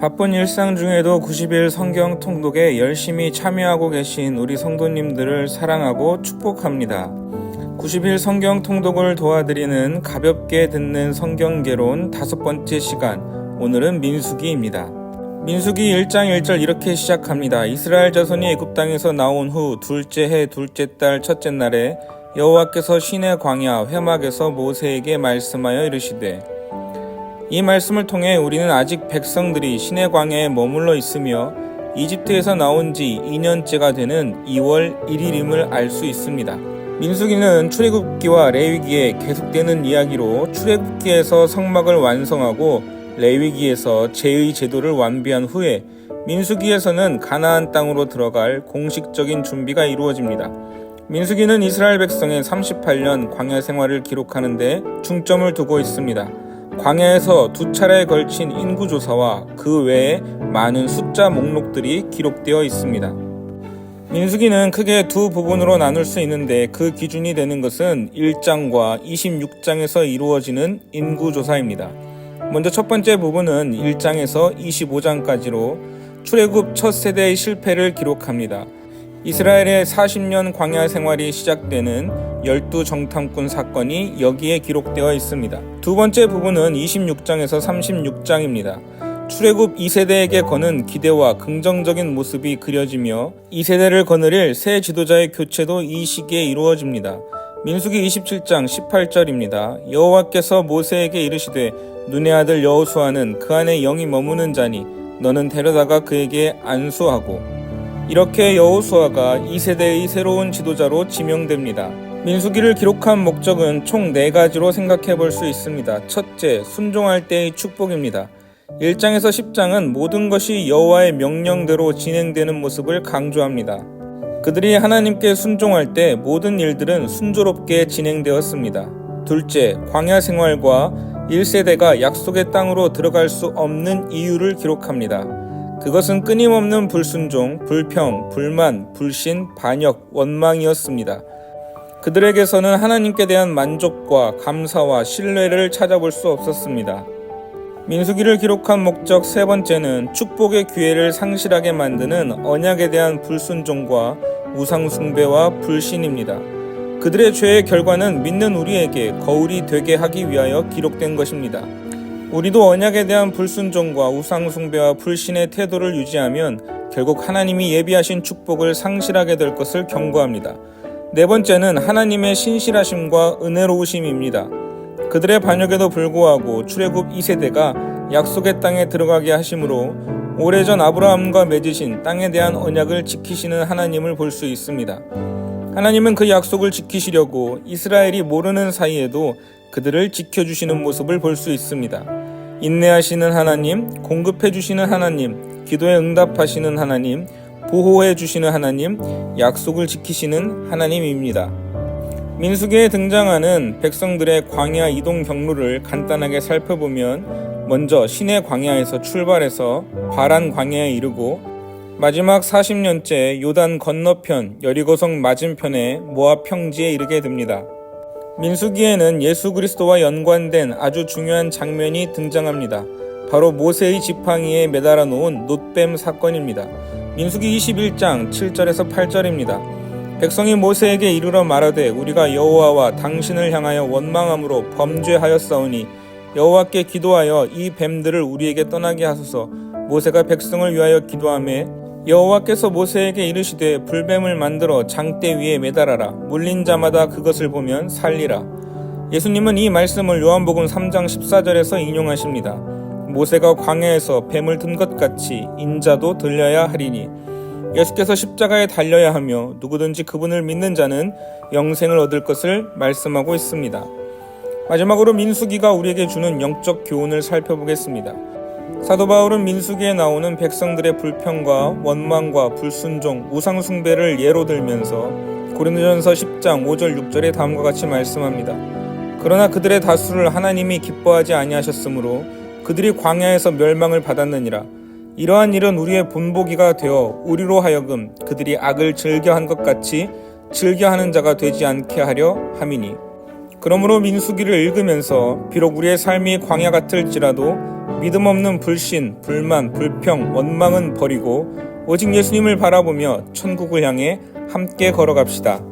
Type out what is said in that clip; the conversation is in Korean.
바쁜 일상 중에도 90일 성경 통독에 열심히 참여하고 계신 우리 성도님들을 사랑하고 축복합니다. 90일 성경 통독을 도와드리는 가볍게 듣는 성경개론 다섯 번째 시간. 오늘은 민수기입니다. 민수기 1장 1절 이렇게 시작합니다. 이스라엘 자손이 애굽 땅에서 나온 후 둘째 해 둘째 달 첫째 날에 여호와께서 신의 광야 회막에서 모세에게 말씀하여 이르시되 이 말씀을 통해 우리는 아직 백성들이 신의 광야에 머물러 있으며 이집트에서 나온 지 2년째가 되는 2월 1일임을 알 수 있습니다. 민수기는 출애굽기와 레위기에 계속되는 이야기로 출애굽기에서 성막을 완성하고 레위기에서 제의 제도를 완비한 후에 민수기에서는 가나안 땅으로 들어갈 공식적인 준비가 이루어집니다. 민수기는 이스라엘 백성의 38년 광야 생활을 기록하는데 중점을 두고 있습니다. 광야에서 두 차례에 걸친 인구 조사와 그 외에 많은 숫자 목록들이 기록되어 있습니다. 민수기는 크게 두 부분으로 나눌 수 있는데 그 기준이 되는 것은 1장과 26장에서 이루어지는 인구 조사입니다. 먼저 첫 번째 부분은 1장에서 25장까지로 출애굽 첫 세대의 실패를 기록합니다. 이스라엘의 40년 광야 생활이 시작되는 열두 정탐꾼 사건이 여기에 기록되어 있습니다. 두 번째 부분은 26장에서 36장입니다. 출애굽 2세대에게 거는 기대와 긍정적인 모습이 그려지며 2세대를 거느릴 새 지도자의 교체도 이 시기에 이루어집니다. 민수기 27장 18절입니다. 여호와께서 모세에게 이르시되 눈의 아들 여호수아는 그 안에 영이 머무는 자니 너는 데려다가 그에게 안수하고 이렇게 여호수아가 2세대의 새로운 지도자로 지명됩니다. 민수기를 기록한 목적은 총 4가지로 생각해 볼 수 있습니다. 첫째, 순종할 때의 축복입니다. 1장에서 10장은 모든 것이 여호와의 명령대로 진행되는 모습을 강조합니다. 그들이 하나님께 순종할 때 모든 일들은 순조롭게 진행되었습니다. 둘째, 광야 생활과 1세대가 약속의 땅으로 들어갈 수 없는 이유를 기록합니다. 그것은 끊임없는 불순종, 불평, 불만, 불신, 반역, 원망이었습니다. 그들에게서는 하나님께 대한 만족과 감사와 신뢰를 찾아볼 수 없었습니다. 민수기를 기록한 목적 세 번째는 축복의 기회를 상실하게 만드는 언약에 대한 불순종과 우상숭배와 불신입니다. 그들의 죄의 결과는 믿는 우리에게 거울이 되게 하기 위하여 기록된 것입니다. 우리도 언약에 대한 불순종과 우상숭배와 불신의 태도를 유지하면 결국 하나님이 예비하신 축복을 상실하게 될 것을 경고합니다. 네 번째는 하나님의 신실하심과 은혜로우심입니다. 그들의 반역에도 불구하고 출애굽 2세대가 약속의 땅에 들어가게 하심으로 오래전 아브라함과 맺으신 땅에 대한 언약을 지키시는 하나님을 볼 수 있습니다. 하나님은 그 약속을 지키시려고 이스라엘이 모르는 사이에도 그들을 지켜주시는 모습을 볼 수 있습니다. 인내하시는 하나님, 공급해주시는 하나님, 기도에 응답하시는 하나님, 보호해주시는 하나님, 약속을 지키시는 하나님입니다. 민수기에 등장하는 백성들의 광야 이동 경로를 간단하게 살펴보면 먼저 신의 광야에서 출발해서 바란 광야에 이르고 마지막 40년째 요단 건너편 여리고성 맞은편의 모압 평지에 이르게 됩니다. 민수기에는 예수 그리스도와 연관된 아주 중요한 장면이 등장합니다. 바로 모세의 지팡이에 매달아 놓은 놋뱀 사건입니다. 민수기 21장 7절에서 8절입니다. 백성이 모세에게 이르러 말하되 우리가 여호와와 당신을 향하여 원망함으로 범죄하였사오니 여호와께 기도하여 이 뱀들을 우리에게 떠나게 하소서. 모세가 백성을 위하여 기도하매 여호와께서 모세에게 이르시되 불뱀을 만들어 장대 위에 매달아라 물린 자마다 그것을 보면 살리라. 예수님은 이 말씀을 요한복음 3장 14절에서 인용하십니다. 모세가 광야에서 뱀을 든 것 같이 인자도 들려야 하리니 예수께서 십자가에 달려야 하며 누구든지 그분을 믿는 자는 영생을 얻을 것을 말씀하고 있습니다. 마지막으로 민수기가 우리에게 주는 영적 교훈을 살펴보겠습니다. 사도 바울은 민수기에 나오는 백성들의 불평과 원망과 불순종, 우상숭배를 예로 들면서 고린도전서 10장 5절 6절에 다음과 같이 말씀합니다. 그러나 그들의 다수를 하나님이 기뻐하지 아니하셨으므로 그들이 광야에서 멸망을 받았느니라. 이러한 일은 우리의 본보기가 되어 우리로 하여금 그들이 악을 즐겨한 것 같이 즐겨하는 자가 되지 않게 하려 함이니. 그러므로 민수기를 읽으면서 비록 우리의 삶이 광야 같을지라도 믿음 없는 불신, 불만, 불평, 원망은 버리고 오직 예수님을 바라보며 천국을 향해 함께 걸어갑시다.